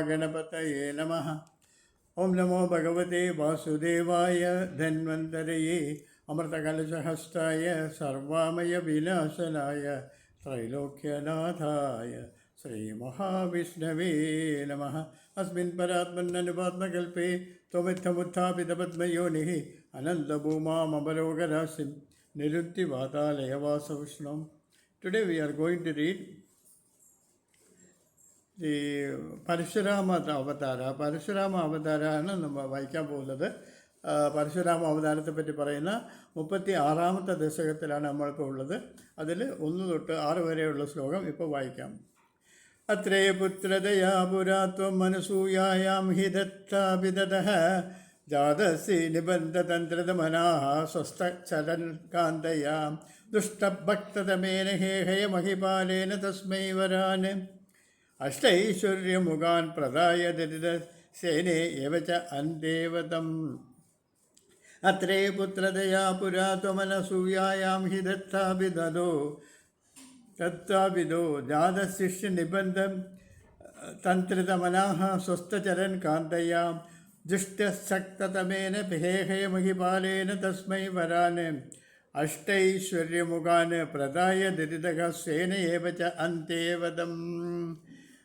മഹാഗണപതയേ നമ ഓം നമോ ഭഗവതേ വാസുദേവായ ധന്വന്തരയേ അമൃതകലശഹസ്തായ സർവാമയ വിനാശനായ ത്രൈലോക്യനാഥായ ശ്രീമഹാവിഷ്ണവേ നമ അസ്മിൻ പരാത്മന്നനുപാത്മകൽപ്പേ ത്വമിത്തമുത്ഥാപിതപത്മയോനിः അനന്തഭൂമാമപരോഗരാശിം നിരുത്തി വാതാലയവാസവിഷ്ണം today we are going to read ഈ പരശുരാമ അവതാര പരശുരാമ അവതാരമാണ് നമ്മൾ വായിക്കാൻ പോകുന്നത്. പരശുരാമ അവതാരത്തെ പറ്റി പറയുന്ന മുപ്പത്തി ആറാമത്തെ ദശകത്തിലാണ് നമ്മളിപ്പോൾ ഉള്ളത്. അതിൽ ഒന്ന് തൊട്ട് ആറ് വരെയുള്ള ശ്ലോകം ഇപ്പോൾ വായിക്കാം. അത്രേ പുത്രതയാ പുരാത്വം മനസൂയായാം ഹി ജാതസി ജാതസി സ്വസ്ഥ ചരൻ കാന്തയാം. ദുഷ്ടഭക്തതമേന ഹേഹയ മഹിപാലേന തസ്മൈ വരാൻ. അഷ്ടൈശ്വര്യമുഖാൻ പ്രദായ ദരിദ്രസേനേ സേനേ എവ ച അന്തേവതം. അത്രേ പുത്രതയാ പുരാത്വമനസൂയായാം ഹി ദത്താഭിദോ ജാതശിഷ്യ നിബന്ധം തന്ത്രിതമനാഹ സ്വസ്ഥചരൻ കാന്തയാം ദുഷ്ടശക്തതമേന ഹേഹയമഹിപാലേന തസ്മൈ വരാന് അഷ്ടൈശ്വര്യമുഖാന് പ്രദായ ദരിതക സേനയേവ അന്തേവതം.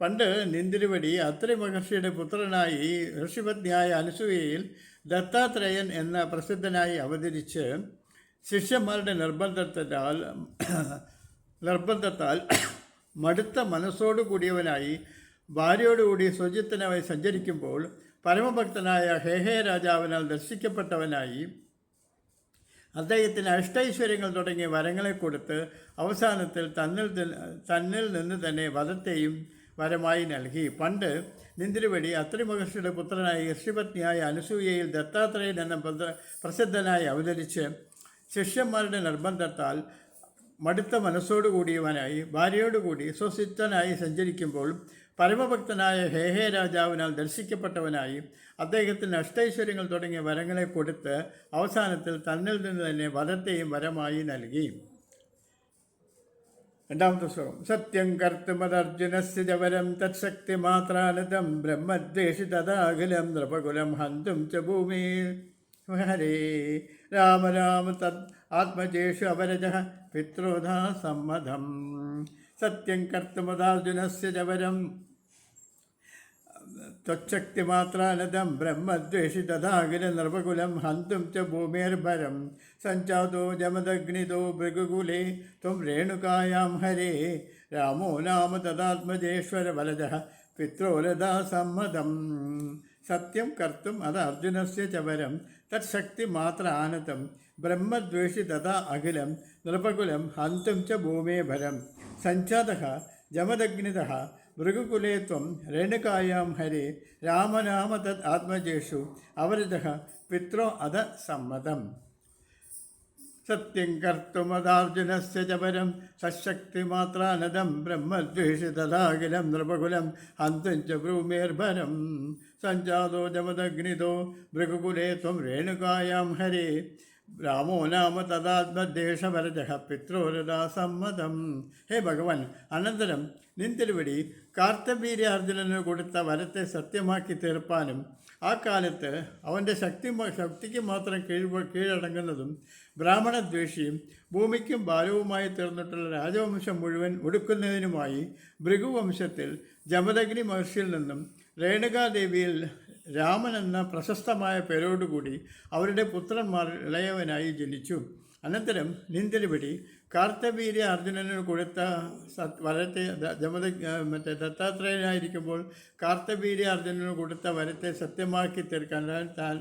പണ്ട് നിന്തിരുവടി അത്രി മഹർഷിയുടെ പുത്രനായി ഋഷിപത്നിയായ അനുസൂയയിൽ ദത്താത്രേയൻ എന്ന പ്രസിദ്ധനായി അവതരിച്ച് ശിഷ്യന്മാരുടെ നിർബന്ധത്താൽ നിർബന്ധത്താൽ മടുത്ത മനസ്സോടു കൂടിയവനായി ഭാര്യയോടുകൂടി സ്വജിത്തനായി സഞ്ചരിക്കുമ്പോൾ പരമഭക്തനായ ഹേഹേ രാജാവിനാൽ ദർശിക്കപ്പെട്ടവനായി അദ്ദേഹത്തിന് അഷ്ടൈശ്വര്യങ്ങൾ തുടങ്ങിയ വരങ്ങളെ കൊടുത്ത് അവസാനത്തിൽ തന്നിൽ തന്നിൽ നിന്ന് തന്നെ വധത്തെയും വരമായി നൽകി. പണ്ട് നിന്തിരുവടി അത്രി മഹർഷിയുടെ പുത്രനായ ഋഷിപത്നിയായ അനുസൂയയിൽ ദത്താത്രേയൻ എന്ന പ്രസിദ്ധനായി അവതരിച്ച് ശിഷ്യന്മാരുടെ നിർബന്ധത്താൽ മടുത്ത മനസ്സോടു കൂടിയവനായി ഭാര്യയോടുകൂടി സ്വസിദ്ധനായി സഞ്ചരിക്കുമ്പോൾ പരമഭക്തനായ ഹേഹേ രാജാവിനാൽ ദർശിക്കപ്പെട്ടവനായി അദ്ദേഹത്തിന് അഷ്ടൈശ്വര്യങ്ങൾ തുടങ്ങിയ വരങ്ങളെ കൊടുത്ത് അവസാനത്തിൽ തന്നിൽ നിന്ന് തന്നെ വധത്തെയും വരമായി നൽകി. രണ്ടാമത്തെ ശ്ലോകം. സത്യം കർത്തുമദർജുനസ് ജവരം തത്ശക്തി മാത്രാനതം ബ്രഹ്മദ്വേഷി തഥാഖിലം നൃപകുലം ഹന്തും ച ഭൂമി. ഹരേ. രാമ രാമ തദ് ആത്മജേഷു അപരജ പിതൃധാ സമ്മതം. സത്യം കർത്തുമദാർജുനസ് ജവരം त्वच्छक्तिमात्रानदं ब्रह्मद्वेषि तथाखिल नृपकुलं हन्तुं च भूमेर्भरं सञ्जातो जमदग्नितो भृगुकुले त्वं रेणुकायां हरे रामो नाम तदात्मजेश्वरवरजः पित्रोरदा सम्मतं सत्यं कर्तुम् अथ अर्जुनस्य च वरं तत्शक्तिमात्र आनतं ब्रह्मद्वेषि तथा अखिलं नृपकुलं हन्तुं च भूमेर्भरं सञ्जातः जमदग्नितः भृगुकुले ഭൃഗുകുലേ ത്വം രേണുകായാം ഹരി രാമനാമ തത് ആത്മജേഷു അവരതഃ പിത്രോ അത സമ്മതം. സത്യം കർത്തുമതാർജുനസ്യ ചപരം സശക്തിമാത്രാനദം ബ്രഹ്മദ്വേഷിതദാഖിലം നൃപകുലം ഹന്തും ച ഭ്രൂമേർഭരം സഞ്ജാതോ ജമദഗ്നിതോ ഭൃഗുകുലേ ത്വം രേണുകായാം ഹരേ രാമോ നാമ തഥാത്മദേശവരജ പിത്രോരഥാ സമ്മതം. ഹേ ഭഗവാൻ അനന്തരം നിന്തിരുവടി കാർത്തവീര്യാർജുനന് കൊടുത്ത വരത്തെ സത്യമാക്കി തീർപ്പാനും ആ കാലത്ത് അവന്റെ ശക്തി ശക്തിക്ക് മാത്രം കീഴ് കീഴടങ്ങുന്നതും ബ്രാഹ്മണദ്വേഷിയും ഭൂമിക്കും ബാലവുമായി തീർന്നിട്ടുള്ള രാജവംശം മുഴുവൻ ഒടുക്കുന്നതിനുമായി ഭൃഗുവംശത്തിൽ ജമദഗ്നി മഹർഷിയിൽ നിന്നും രേണുകാദേവിയിൽ രാമൻ എന്ന പ്രശസ്തമായ പേരോടുകൂടി അവരുടെ പുത്രന്മാർ ഇളയവനായി ജനിച്ചു. അനന്തരം നിന്തിരുപടി കാർത്തവീര്യ അർജുനന് കൊടുത്ത വരത്തെ ജമത മറ്റേ ദത്താത്രേയനായിരിക്കുമ്പോൾ കാർത്തവീര്യ അർജുനന് കൊടുത്ത വരത്തെ സത്യമാക്കി തീർക്കാൻ താൻ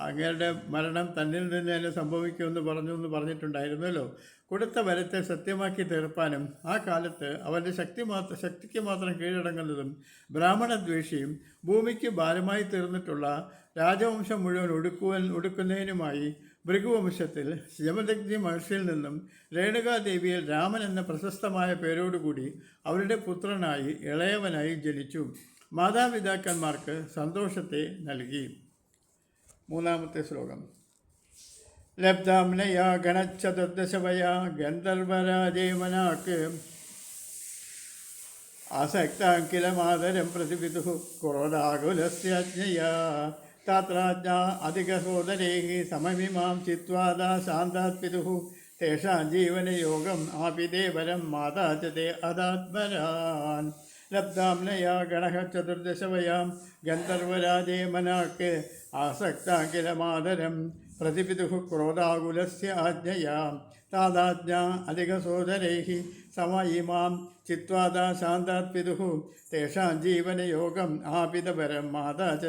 അങ്ങയുടെ മരണം തന്നിൽ നിന്ന് തന്നെ സംഭവിക്കുമെന്ന് പറഞ്ഞു എന്ന് പറഞ്ഞിട്ടുണ്ടായിരുന്നല്ലോ. കൊടുത്ത വരത്തെ സത്യമാക്കി തീർപ്പാനും ആ കാലത്ത് അവന്റെ ശക്തി മാത്രം ശക്തിക്ക് മാത്രം കീഴടങ്ങുന്നതും ബ്രാഹ്മണദ്വേഷിയും ഭൂമിക്ക് ഭാരമായി തീർന്നിട്ടുള്ള രാജവംശം മുഴുവൻ ഒടുക്കുവാൻ ഒടുക്കുന്നതിനുമായി ഭൃഗുവംശത്തിൽ ജമദഗ്നി മഹർഷിയിൽ നിന്നും രേണുകാദേവിയിൽ രാമൻ എന്ന പ്രശസ്തമായ പേരോടുകൂടി അവരുടെ പുത്രനായി ഇളയവനായി ജനിച്ചു. മാതാപിതാക്കന്മാർക്ക് സന്തോഷത്തെ നൽകി. മൂന്നാമത്തെ ശ്ലോകം. ലബ്ധാംനയാ ഗണച്ചതുർദശവയാ ഗന്ധർവരാജേമനാക്ക് അസക്താങ്കില മാതരം പ്രതിപിതുः ക്രോധാകുലസ്യജ്ഞയാ താത്രാജ്ഞാ അധികസോദരൈः സമമിമാം ചിത്വാദാ ശാന്താത് പിതുഃ തേഷാം ജീവനയോഗം ആപിതേവരം മാതാ ച തേ അതാത്മരാൻ ലബ്ധാംനയാ ഗണഃ ചതുർദശവയാം ഗന്ധർവരാജേമനാക്ക് ആസക്താങ്കില ആസക്താ മാതരം പ്രതിപിതുः ക്രോധാകുലസ്യ ആജ്ഞയാ. താതാജ്ഞാ അധികസോദരൈः സമ ഇമാം ചിത്വാദാ ശാന്താത് പിതുഃ തേഷാം ജീവനയോഗം ആപിതപരം മാതാ ച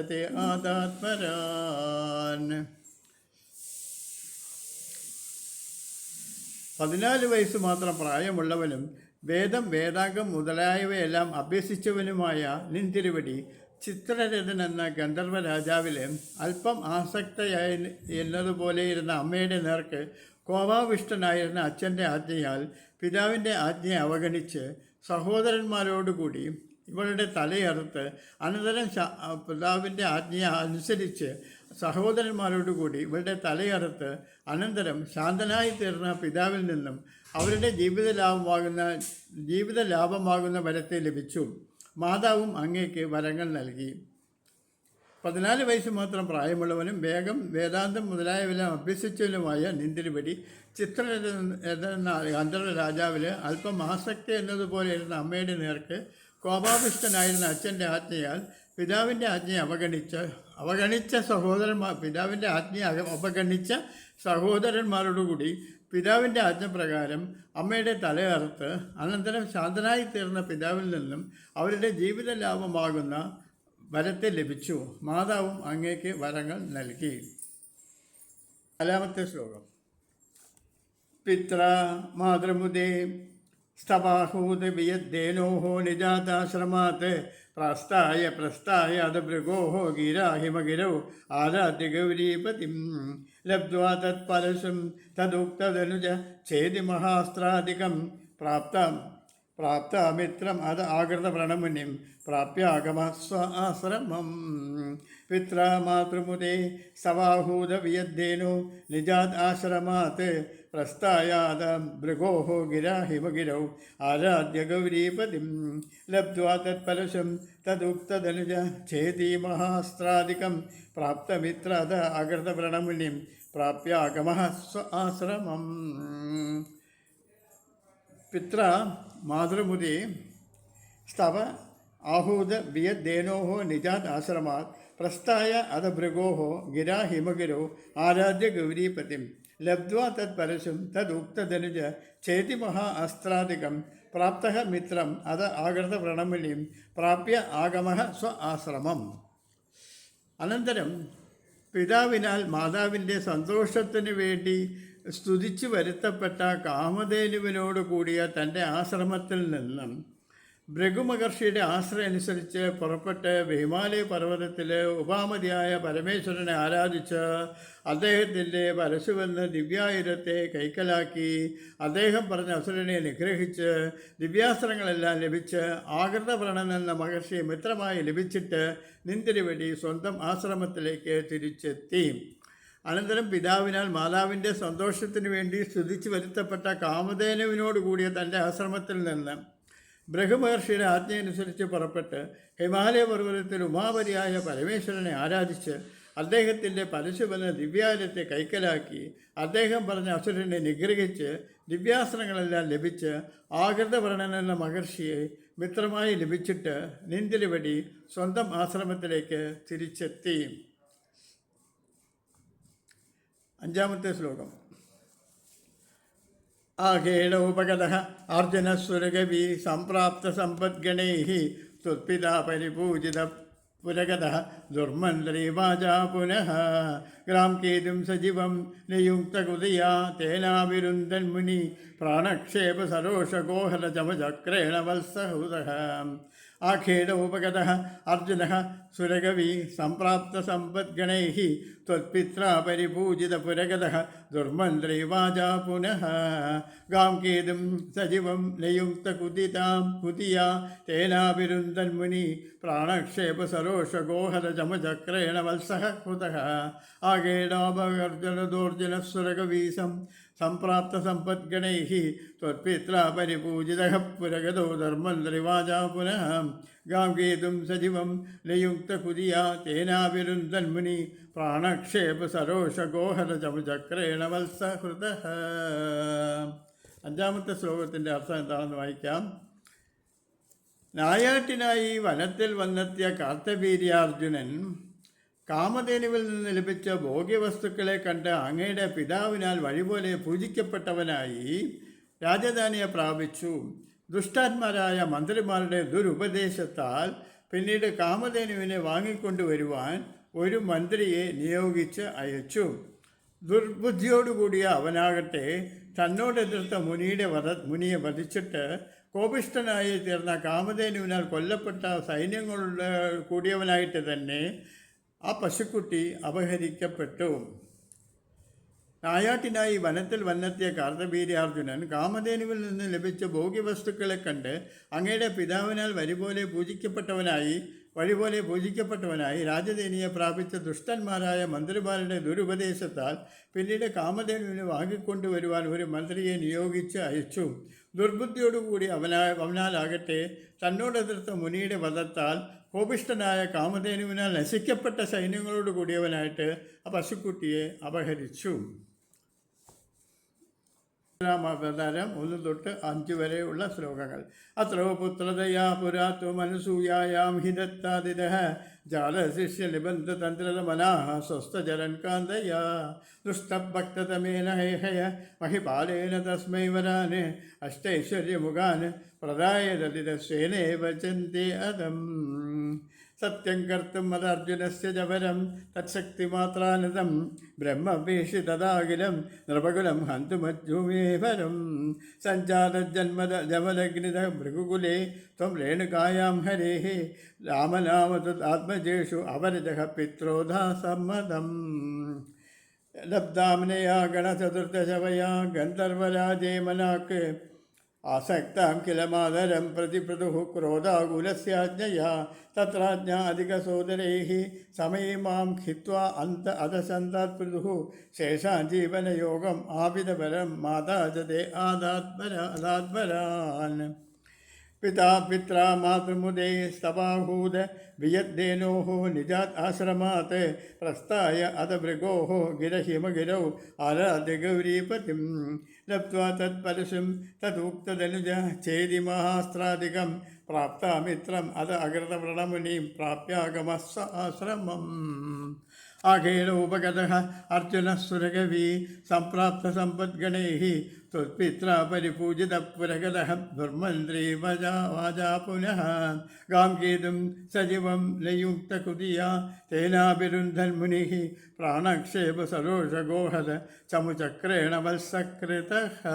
ആദാത്മരാൻ. പതിനാല് വയസ്സ് മാത്രം പ്രായമുള്ളവനും വേദം വേദാംഗം മുതലായവയെല്ലാം അഭ്യസിച്ചവനുമായ നിന്തിരുവടി ചിത്രരഥൻ എന്ന ഗന്ധർവ രാജാവിലെ അല്പം ആസക്തയായി എന്നതുപോലെ ഇരുന്ന അമ്മയുടെ നേർക്ക് കോപാവിഷ്ടനായിരുന്ന അച്ഛന്റെ ആജ്ഞയാൽ പിതാവിന്റെ ആജ്ഞയെ അവഗണിച്ച് സഹോദരന്മാരോടുകൂടി ഇവളുടെ തലയറുത്ത് അനന്തരം പിതാവിന്റെ ആജ്ഞയെ അനുസരിച്ച് സഹോദരന്മാരോടുകൂടി ഇവളുടെ തലയറുത്ത് അനന്തരം ശാന്തനായി തീർന്ന പിതാവിൽ നിന്നും അവരുടെ ജീവിത ലാഭമാകുന്ന ജീവിത ലാഭമാകുന്ന വരത്തെ ലഭിച്ചു. മാതാവും അങ്ങേക്ക് വരങ്ങൾ നൽകി. പതിനാല് വയസ്സ് മാത്രം പ്രായമുള്ളവനും വേഗം വേദാന്തം മുതലായവെല്ലാം അഭ്യസിച്ചവനുമായ നിന്തിരിപടി ചിത്ര എന്ന ഗന്ധർവ രാജാവിന് അല്പം ആസക്തി എന്നതുപോലെ ഇരുന്ന അമ്മയുടെ നേർക്ക് കോപാഭിഷ്ടനായിരുന്ന അച്ഛന്റെ ആജ്ഞയാൽ പിതാവിന്റെ ആജ്ഞയെ അവഗണിച്ച അവഗണിച്ച സഹോദരന്മാർ പിതാവിന്റെ ആജ്ഞയെ അവഗണിച്ച സഹോദരന്മാരോടുകൂടി പിതാവിന്റെ ആജ്ഞപ്രകാരം അമ്മയുടെ തലയറുത്ത് അനന്തരം ശാന്തനായി തീർന്ന പിതാവിൽ നിന്നും അവരുടെ ജീവിത ലാഭമാകുന്ന വരത്തെ ലഭിച്ചു. മാതാവും അങ്ങേക്ക് വരങ്ങൾ നൽകി. നാലാമത്തെ ശ്ലോകം. പിത്ര മാതൃമുദേ സ്തവാഹൂത് വിയദ്ദേനോः നിജാതാശ്രമാത് പ്രാസ്തായ പ്രസ്ഥായ അദഭൃഗോः ഗിരാഹിമഗിരौ ആരാധ്യ ഗൗരീപതിം ലബ്ധ്വാ തത്പരശും തദുക്തദനുജ ഛേദി മഹാസ്ത്രാധികം പ്രാപ്ത. പ്രാപ്തമിത്രം അത് ആകൃതവ്രണമുനിം പ്രാപ്യാഗമ സ്വ ആശ്രമം പിത്ര മാതൃമുദേ സവാഹൂതവിയദ്ദേനോ നിജാത് ആശ്രമാത് പ്രസ്ഥായാത ഭൃഗോः गिरा हिमगिरौ आराध्य गौरीपतिं लब्ध्वा तत्परशं तदुक्तदनुज छेदी महास्त्रादिकं प्राप्तमित्राद अकृतव्रणमुनिं प्राप्यागमः स्व आश्रमम् പിത്ര മാതൃമുതി സ്തവ ആഹൂത വിയദ്ദേനോ നിജാത് ആശ്രമാത് പ്രസ്ഥായ അധഭൃഗോ ഗിരാ ഹിമഗിരോ ആരാധ്യ ഗൗരീപതിം ലബ്ധ്വാ തത് പരശും തദുക്തധനുജ ചേതി മഹാ അസ്ത്രാദികം പ്രാപ്ത മിത്രം അത് ആകൃത വ്രണമുനിം പ്രാപ്യ ആഗമ സ്വ ആശ്രമം. അനന്തരം പിതാവിനാൽ മാതാവിന്റെ സന്തോഷത്തിന് വേണ്ടി സ്തുതിച്ചു വരുത്തപ്പെട്ട കാമധേനുവിനോട് കൂടിയ തന്റെ ആശ്രമത്തിൽ നിന്നും ഭൃഗുമഹർഷിയുടെ ആശ്രയം അനുസരിച്ച് പുറപ്പെട്ട് ഹിമാലയ പർവതത്തിലെ ഉപാമതിയായ പരമേശ്വരനെ ആരാധിച്ച് അദ്ദേഹത്തിന്റെ പരശുവെന്ന് ദിവ്യായുധത്തെ കൈക്കലാക്കി അദ്ദേഹം പറഞ്ഞ അസുരനെ നിഗ്രഹിച്ച് ദിവ്യാസ്ത്രങ്ങളെല്ലാം ലഭിച്ച് ആകൃതവ്രണൻ എന്ന മഹർഷിയെ മിത്രമായി ലഭിച്ചിട്ട് നിന്തിരിവടി സ്വന്തം ആശ്രമത്തിലേക്ക് തിരിച്ചെത്തി. അനന്തരം പിതാവിനാൽ മാതാവിന്റെ സന്തോഷത്തിനു വേണ്ടി സ്തുതിച്ചു വരുത്തപ്പെട്ട കാമധേനുവിനോട് കൂടിയ തന്റെ ആശ്രമത്തിൽ നിന്ന് ബ്രഹ്മഹർഷിയുടെ ആജ്ഞയനുസരിച്ച് പുറപ്പെട്ട് ഹിമാലയ പർവതത്തിൽ ഉമാപരിയായ പരമേശ്വരനെ ആരാധിച്ച് അദ്ദേഹത്തിന്റെ പരശുവന ദിവ്യാലയത്തെ കൈക്കലാക്കി അദ്ദേഹം പറഞ്ഞ അസുരനെ നിഗ്രഹിച്ച് ദിവ്യാസനങ്ങളെല്ലാം ലഭിച്ച് ആകൃതവർണൻ എന്ന മഹർഷിയെ മിത്രമായി ലഭിച്ചിട്ട് നിന്തിലുവടി സ്വന്തം ആശ്രമത്തിലേക്ക് തിരിച്ചെത്തി. അഞ്ചാമത്തെ ശ്ലോകം. ആകേണോപഗത അർജുനസ്വരകവി സംപ്രാപ്ത സമ്പദ്ഗണൈ തുൽപിതാ പരിപൂജിത പുരഗത ദുർമന്ത്രി വാചാ പുനഃ. ഗ്രാം കേതും സജീവം നിയുക്തകുതയാ തേനാവിരുന്ദൻ മുനി പ്രാണക്ഷേപ സരോഷഗോഹല ചമചക്രേണ വത്സഹുത. ആഖേടോപഗത അർജുന സുരകവി സംപ്രാപ്ത സമ്പദ്ഗണൈ ത്വത്പിത്രാ പരിപൂജിത പുരഗത ദുർമന്ത്രി വാചാ പുനഃ ഗാം കേതും സജീവം നിയുക്ത കുതിതാം കുതിയാ തേനാവിരുന്ദൻ മുനി പ്രാണക്ഷേപ സരോഷ ഗോഹല ചമചക്രേണ വത്സഹ ഹുത ആകേടാപകർജന ദോർജന സുരകവീസം सम्प्राप्तसम्पद्गणैः त्वत्पित्रा परिपूजितः पुरगतो धर्मन्त्रिवाचा पुनः गां गीतुं सजीवं नियुक्तकुदिया तेनाविरुन्धन्मुनि പ്രാണക്ഷേപസരോഷഗോഹരചമുചക്രേണ വത്സഹൃതഃ അഞ്ചാമത്തെ ശ്ലോകത്തിൻ്റെ അർത്ഥം എന്താണെന്ന് വായിക്കാം നായാട്ടിനായി വനത്തിൽ വന്നെത്തിയ കാർത്തവീര്യാർജുനൻ കാമധേനുവിൽ നിന്ന് ലഭിച്ച ഭോഗ്യവസ്തുക്കളെ കണ്ട് അങ്ങയുടെ പിതാവിനാൽ വഴിപോലെ പൂജിക്കപ്പെട്ടവനായി രാജധാനിയെ പ്രാപിച്ചു. ദുഷ്ടാത്മാരായ മന്ത്രിമാരുടെ ദുരുപദേശത്താൽ പിന്നീട് കാമധേനുവിനെ വാങ്ങിക്കൊണ്ടുവരുവാൻ ഒരു മന്ത്രിയെ നിയോഗിച്ച് അയച്ചു. ദുർബുദ്ധിയോടുകൂടിയ അവനാകട്ടെ തന്നോടെതിർത്ത മുനിയുടെ വധ മുനിയെ വധിച്ചിട്ട് കോപിഷ്ഠനായി തീർന്ന കാമധേനുവിനാൽ കൊല്ലപ്പെട്ട സൈന്യങ്ങളുടെ കൂടിയവനായിട്ട് തന്നെ ആ പശുക്കുട്ടി അപഹരിക്കപ്പെട്ടു. നായാട്ടിനായി വനത്തിൽ വന്നെത്തിയ കാർത്തവീര്യാർജുനൻ കാമധേനുവിൽ നിന്ന് ലഭിച്ച ഭോഗ്യവസ്തുക്കളെ കണ്ട് അങ്ങയുടെ പിതാവിനാൽ വരിപോലെ പൂജിക്കപ്പെട്ടവനായി വഴിപോലെ പൂജിക്കപ്പെട്ടവനായി രാജധേനിയെ പ്രാപിച്ച ദുഷ്ടന്മാരായ മന്ത്രിമാരുടെ ദുരുപദേശത്താൽ പിന്നീട് കാമധേനുവിനെ വാങ്ങിക്കൊണ്ടുവരുവാൻ ഒരു മന്ത്രിയെ നിയോഗിച്ച് അയച്ചു. ദുർബുദ്ധിയോടുകൂടി അവനാ അവനാലാകട്ടെ തന്നോടെതിർത്ത മുനിയുടെ വധത്താൽ കോപിഷ്ഠനായ കാമധേനുവിനാൽ നശിക്കപ്പെട്ട സൈന്യങ്ങളോട് കൂടിയവനായിട്ട് ആ പശുക്കുട്ടിയെ അപഹരിച്ചു. അവതാരം ഒന്ന് തൊട്ട് അഞ്ച് വരെയുള്ള ശ്ലോകങ്ങൾ. അത്രോ പുത്രതയാ പുരാത്വ മനസൂയായാം ഹിതത്താതിര ജാലശിഷ്യ നിബന്ധ തന്ത്രമനാഹ സ്വസ്ഥജലൻ കാന്തയാ. ദുഷ്ടഭക്തതമേന ഹേഹയ മഹിപാലേന തസ്മൈ വരാന്. അഷ്ടൈശ്വര്യമുഖാന് പ്രദായതതിരസ്വേനേവ ചന്തി അതം സത്യം കർത്തും മതർജുനസ്യ ജവരം തത്ശക്തിമാത്രാനതം ബ്രഹ്മവേഷിതദാകിലം നൃപകുലം ഹന്തുമജ്ജുമേവരം സഞ്ജാതജന്മദ ജമലഗ്നിത ഭൃഗുകുലേ ത്വം രേണുകായാം ഹരേः രാമനാമതു ആത്മജേഷു അവരജഹ പിത്രോധാ സമ്മതം ലബ്ധാംനയാ ഗണചതുർദശവയാ ഗന്ധർവരാജേ മനാക്ക് ആസക്താം കില മാതരം പ്രതിപൃതുः ക്രോധാകുലസ്യാജ്ഞയാ. തത്രാജ്ഞാ അധികസോദരैः സമये മാം ഹിത്വാ അന്ത അധസന്താത്പൃതുः. ശേഷാൻ ജീവനയോഗം ആപിതപരം മാതാ ചതേ ആദാത്മര അദാത്മരാൻ പിതാ പിത്രാ മാതൃമുദേ സ്തവാഹൂത വിയദ്ദേനോः നിജാത് ആശ്രമാत् പ്രസ്ഥായ അത ഭൃഗോः ഗിരഹിമഗിരौ ആരാധ്യ ഗൗരീപതിം. ലബ്ധ്വാ തത്പരശും തദുക്തദനുജ ചേതി മഹാസ്ത്രാധികം. പ്രാപ്ത മിത്രം അത് അകൃതവ്രണമുനിം പ്രാപ്യാഗമസ്വ ആശ്രമം. आघेरोपगतः अर्जुनः सुरगवी सम्प्राप्तसम्पद्गणैः त्वत्पित्रा परिपूजितपुरगतः धर्मन्द्रीमजा वाजा पुनः गां गीतुं सजीवं लयुक्तकुदिया तेनाभिरुन्धन्मुनिः प्राणक्षेपसरोषगोहद चमुचक्रेण वत्सकृतः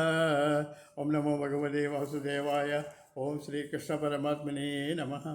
ॐ नमो भगवते वासुदेवाय ॐ श्रीकृष्णपरमात्मने नमः